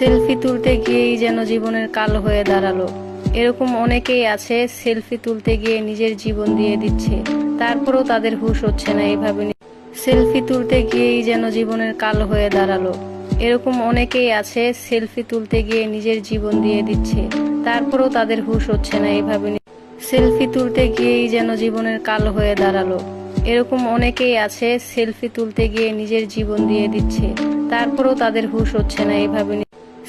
Selfie তুলতে গিয়েই যেন জীবনের কাল হয়ে দাঁড়াল। এরকম অনেকেই আছে সেলফি তুলতে গিয়ে নিজের জীবন দিয়ে দিচ্ছে। তারপরেও তাদের হুঁশ হচ্ছে না এইভাবে সেলফি তুলতে গিয়েই যেন জীবনের কাল হয়ে দাঁড়াল। এরকম অনেকেই আছে সেলফি তুলতে গিয়ে নিজের জীবন দিয়ে দিচ্ছে। তারপরেও তাদের হুশ হচ্ছে না এইভাবে সেলফি তুলতে গিয়েই যেন জীবনের কাল হয়ে দাঁড়াল। এরকম অনেকেই আছে সেলফি তুলতে গিয়ে নিজের জীবন দিয়ে দিচ্ছে। তারপরেও তাদের হুঁশ হচ্ছে না এইভাবে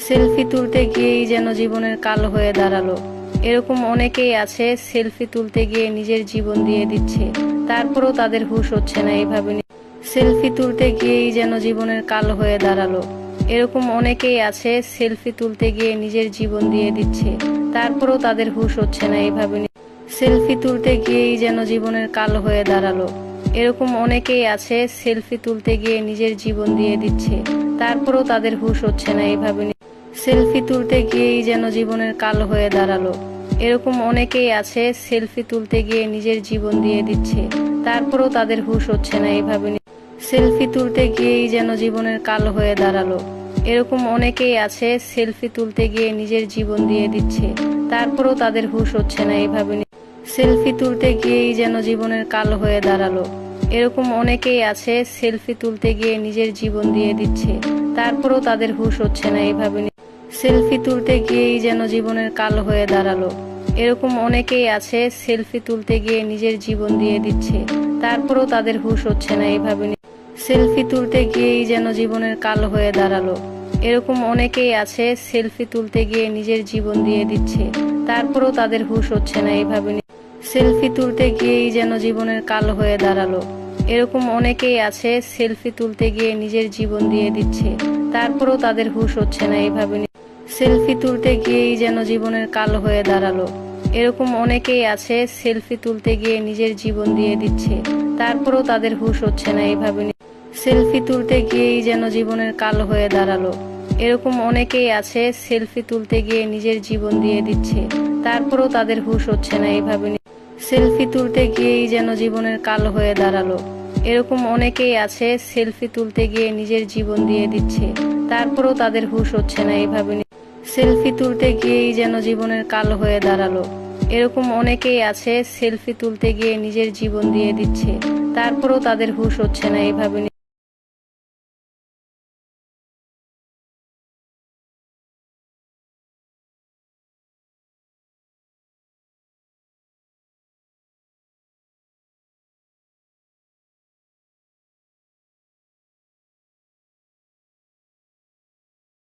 সেলফি তুলতে গিয়েই যেন জীবনের কাল হয়ে দাঁড়াল। এরকম অনেকেই আছে, সেলফি তুলতে গিয়ে নিজের জীবন দিয়ে দিচ্ছে। তারপরও তাদের হুশ হচ্ছে না এইভাবে নি- সেলফি তুলতে গিয়েই যেন জীবনের কাল হয়ে দাঁড়াল। এরকম অনেকেই আছে, সেলফি তুলতে গিয়ে নিজের জীবন দিয়ে দিচ্ছে। তারপরও তাদের হুঁশ হচ্ছে না এইভাবে নি- সেলফি তুলতে গিয়েই যেন জীবনের কাল হয়ে দাঁড়াল। এরকম অনেকেই আছে, সেলফি তুলতে গিয়ে নিজের জীবন দিয়ে দিচ্ছে। তারপরও তাদের হুঁশ হচ্ছে না এইভাবে নি- সেলফি তুলতে গিয়েই যেন জীবনের কাল হয়ে দাঁড়াল। এরকম অনেকেই আছে, সেলফি তুলতে গিয়ে নিজের জীবন দিয়ে দিচ্ছে। তারপরও তাদের হুঁশ হচ্ছে না এইভাবে সেলফি তুলতে গিয়েই যেন জীবনের কাল হয়ে দাঁড়াল। এরকম অনেকেই আছে, সেলফি তুলতে গিয়ে নিজের জীবন দিয়ে দিচ্ছে। তারপরও তাদের হুঁশ হচ্ছে না এইভাবে সেলফি তুলতে গিয়েই যেন জীবনের কাল হয়ে দাঁড়াল। এরকম অনেকেই আছে, সেলফি তুলতে গিয়ে নিজের জীবন দিয়ে দিচ্ছে। তারপরও তাদের হুঁশ হচ্ছে না এইভাবে সেলফি তুলতে গিয়েই যেন জীবনের কাল হয়ে দাঁড়াল। এরকম অনেকেই আছে, সেলফি তুলতে গিয়ে নিজের জীবন দিয়ে দিচ্ছে। তারপরেও তাদের হুঁশ হচ্ছে না এইভাবে সেলফি তুলতে গিয়েই যেন জীবনের কাল হয়ে দাঁড়াল। এরকম অনেকেই আছে, সেলফি তুলতে গিয়ে নিজের জীবন দিয়ে দিচ্ছে। তারপরেও তাদের হুঁশ হচ্ছে না এইভাবে সেলফি তুলতে গিয়েই যেন জীবনের কাল হয়ে দাঁড়াল। এরকম অনেকেই আছে, সেলফি তুলতে গিয়ে নিজের জীবন দিয়ে দিচ্ছে। তারপরেও তাদের হুঁশ হচ্ছে না এইভাবে সেলফি তুলতে গিয়েই যেন জীবনের কাল হয়ে দাঁড়াল। এরকম অনেকেই আছে, সেলফি তুলতে গিয়ে নিজের জীবন দিয়ে দিচ্ছে। তারপরও তাদের হুঁশ হচ্ছে না এইভাবে সেলফি তুলতে গিয়েই যেন জীবনের কাল হয়ে দাঁড়াল। এরকম অনেকেই আছে, সেলফি তুলতে গিয়ে নিজের জীবন দিয়ে দিচ্ছে। তারপরেও তাদের হুঁশ হচ্ছে না এইভাবে সেলফি তুলতে গিয়েই যেন জীবনের কাল হয়ে দাঁড়াল। এরকম অনেকেই আছে, সেলফি তুলতে গিয়ে নিজের জীবন দিয়ে দিচ্ছে। তারপরও তাদের হুঁশ হচ্ছে না এইভাবে সেলফি তুলতে গিয়েই যেন জীবনের কাল হয়ে দাঁড়াল। এরকম অনেকেই আছে, সেলফি তুলতে গিয়ে নিজের জীবন দিয়ে দিচ্ছে। তারপরও তাদের হুশ হচ্ছে না, এইভাবে নি-